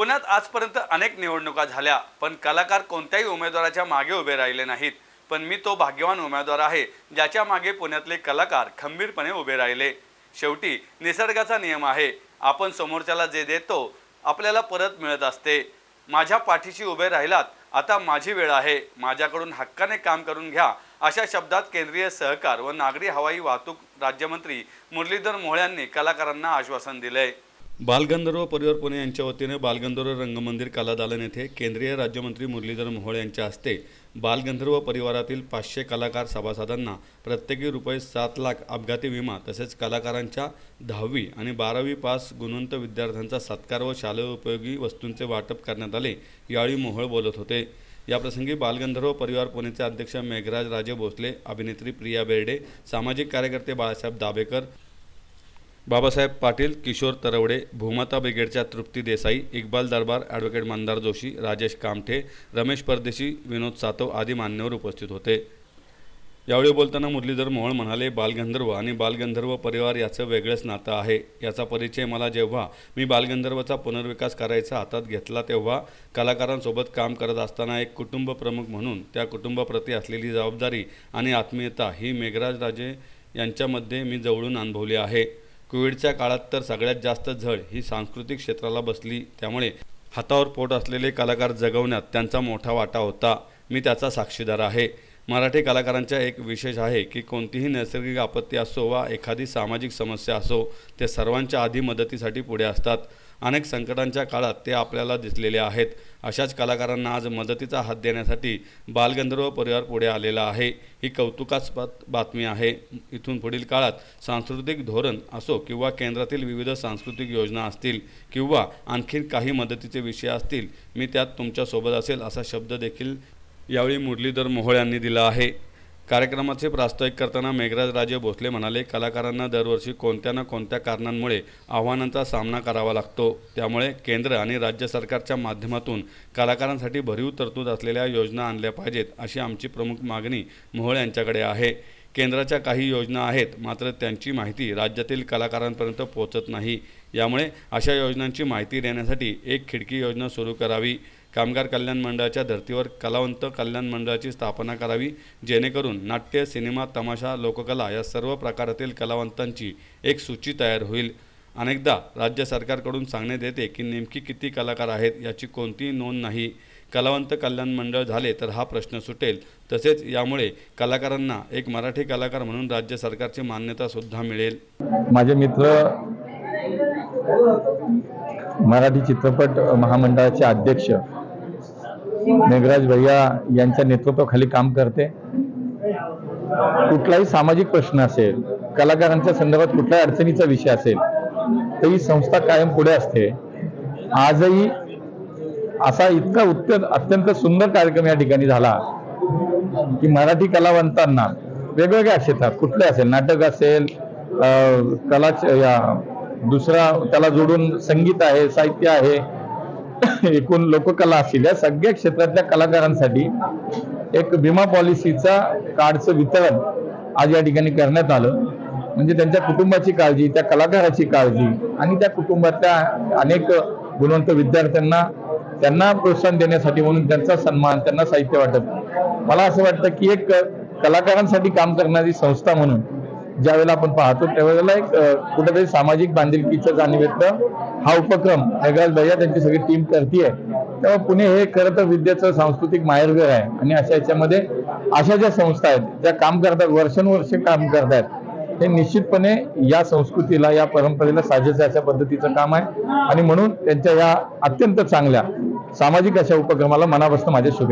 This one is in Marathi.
पुण्यात आजपर्यंत अनेक निवडणुका झाल्या पण कलाकार कोणत्याही उमेदवाराच्या मागे उभे राहिले नाहीत. पण मी तो भाग्यवान उमेदवार आहे ज्याच्या मागे पुण्यातले कलाकार खंबीरपणे उभे राहिले. शेवटी निसर्गाचा नियम आहे आपण समोरच्याला जे देतो आपल्याला परत मिळत असते. माझ्या पाठीशी उभे राहिलात आता माझी वेळ आहे माझ्याकडून हक्काने काम करून घ्या अशा शब्दात केंद्रीय सहकार व नागरी हवाई वाहतूक राज्यमंत्री मुरलीधर मोहोळ यांनी कलाकारांना आश्वासन दिलंय. बालगंधर्व परिवार पुणे यांच्या वतीने बालगंधर्व रंगमंदिर कलादालन येथे केंद्रीय राज्यमंत्री मुरलीधर मोहोळ यांच्या हस्ते बालगंधर्व परिवारातील पाचशे कलाकार सभासदांना प्रत्येकी रुपये सात लाख अपघाती विमा तसेच कलाकारांच्या दहावी आणि बारावी पास गुणवंत विद्यार्थ्यांचा सत्कार व शालेय उपयोगी वस्तूंचे वाटप करण्यात आले यावेळी मोहोळ बोलत होते. याप्रसंगी बालगंधर्व परिवार पुणेचे अध्यक्ष मेघराज राजे भोसले अभिनेत्री प्रिया बेर्डे सामाजिक कार्यकर्ते बाळासाहेब दाभेकर बाबासाहेब पाटील किशोर तरवडे भूमाता ब्रिगेडच्या तृप्ती देसाई इक्बाल दरबार ॲडव्होकेट मंदार जोशी राजेश कामठे रमेश परदेशी विनोद सातव आदी मान्यवर उपस्थित होते. यावेळी बोलताना मुरलीधर मोहोळ म्हणाले बालगंधर्व आणि बालगंधर्व परिवार याचं वेगळंच नातं आहे. याचा परिचय मला जेव्हा मी बालगंधर्वचा पुनर्विकास करायचा हातात घेतला तेव्हा कलाकारांसोबत काम करत असताना एक कुटुंब प्रमुख म्हणून त्या कुटुंबाप्रती असलेली जबाबदारी आणि आत्मीयता ही मेघराज राजे यांच्यामध्ये मी जवळून अनुभवली आहे. कोविडच्या काळात तर सगळ्यात जास्त झळ ही सांस्कृतिक क्षेत्राला बसली. त्यामुळे हातावर पोट असलेले कलाकार जगवण्यात त्यांचा मोठा वाटा होता. मी त्याचा साक्षीदार आहे. मराठी कलाकारांच्या एक विशेष आहे की कोणतीही नैसर्गिक आपत्ती असो वा एखादी सामाजिक समस्या असो ते सर्वांच्या आधी मदतीसाठी पुढे असतात. अनेक संकटांच्या काळात ते आपल्याला दिसलेले आहेत. अशाच कलाकारांना आज मदतीचा हात देण्यासाठी बालगंधर्व परिवार पुढे आलेला आहे. ही कौतुकास्पद बातमी आहे. इथून पुढील काळात सांस्कृतिक धोरण असो किंवा केंद्रातील विविध सांस्कृतिक योजना असतील किंवा आणखीन काही मदतीचे विषय असतील मी त्यात तुमच्यासोबत असेल असा शब्द देखील यावेळी मुरलीधर मोहोळ यांनी दिला आहे. कार्यक्रमाचे प्रास्ताविक करताना मेघराज राजे भोसले म्हणाले कलाकारांना दरवर्षी कोणत्या ना कोणत्या कारणांमुळे आव्हानांचा सामना करावा लागतो. त्यामुळे केंद्र आणि राज्य सरकारच्या माध्यमातून कलाकारांसाठी भरीव तरतूद असलेल्या योजना आणल्या पाहिजेत अशी आमची प्रमुख मागणी मोहोळ यांच्याकडे आहे. केंद्राच्या काही योजना आहेत मात्र त्यांची माहिती राज्यातील कलाकारांपर्यंत पोहोचत नाही. यामुळे अशा योजनांची माहिती देण्यासाठी एक खिडकी योजना सुरू करावी. कामगार कल्याण मंडळाच्या धर्तीवर कलावंत कल्याण मंडळाची स्थापना करावी जेणेकरून नाट्य सिनेमा तमाशा लोककला या सर्व प्रकारातील कलावंतांची एक सूची तयार होईल. अनेकदा राज्य सरकारकडून सांगण्यात येते की नेमकी किती कलाकार आहेत याची कोणतीही नोंद नाही. कलावंत कल्याण मंडळ झाले तर हा प्रश्न सुटेल. तसेच यामुळे कलाकारांना एक मराठी कलाकार म्हणून राज्य सरकारची मान्यतासुद्धा मिळेल. माझे मित्र मराठी चित्रपट महामंडळाचे अध्यक्ष मेघराज भैया यांच्या नेतृत्वाखाली काम करते. कुठलाही सामाजिक प्रश्न असेल कलाकारांच्या संदर्भात कुठल्याही अडचणीचा विषय असेल तर ही संस्था कायम पुढे असते. आजही असा इतका उत्तर अत्यंत सुंदर कार्यक्रम या ठिकाणी झाला की मराठी कलावंतांना वेगवेगळ्या क्षेत्रात कुठले असेल नाटक असेल अं, कला या दुसरा त्याला जोडून संगीत आहे साहित्य आहे एकूण लोककला असतील. या सगळ्या क्षेत्रातल्या कलाकारांसाठी एक विमा पॉलिसीचा कार्डचं वितरण आज या ठिकाणी करण्यात आलं. म्हणजे त्यांच्या कुटुंबाची काळजी त्या कलाकाराची काळजी आणि त्या कुटुंबातल्या अनेक गुणवंत विद्यार्थ्यांना त्यांना प्रोत्साहन देण्यासाठी म्हणून त्यांचा सन्मान त्यांना साहित्य वाटत मला असं वाटतं की एक कलाकारांसाठी काम करणारी संस्था म्हणून ज्या वेळेला आपण पाहतो त्यावेळेला एक कुठेतरी सामाजिक बांधिलकीचं जाणीव हा उपक्रम मेघराज भैया त्यांची सगळी टीम करते तेव्हा पुणे हे खरं तर विद्येचं सांस्कृतिक माहेरघर आहे. आणि अशा याच्यामध्ये अशा ज्या संस्था आहेत ज्या काम करतात वर्षानुवर्ष काम करतायत हे निश्चितपणे या संस्कृतीला या परंपरेला साजेचं अशा पद्धतीचं काम आहे. आणि म्हणून त्यांच्या या अत्यंत चांगल्या सामाजिक अशा उपक्रमाला मनापासून माझ्या शुभेच्छा.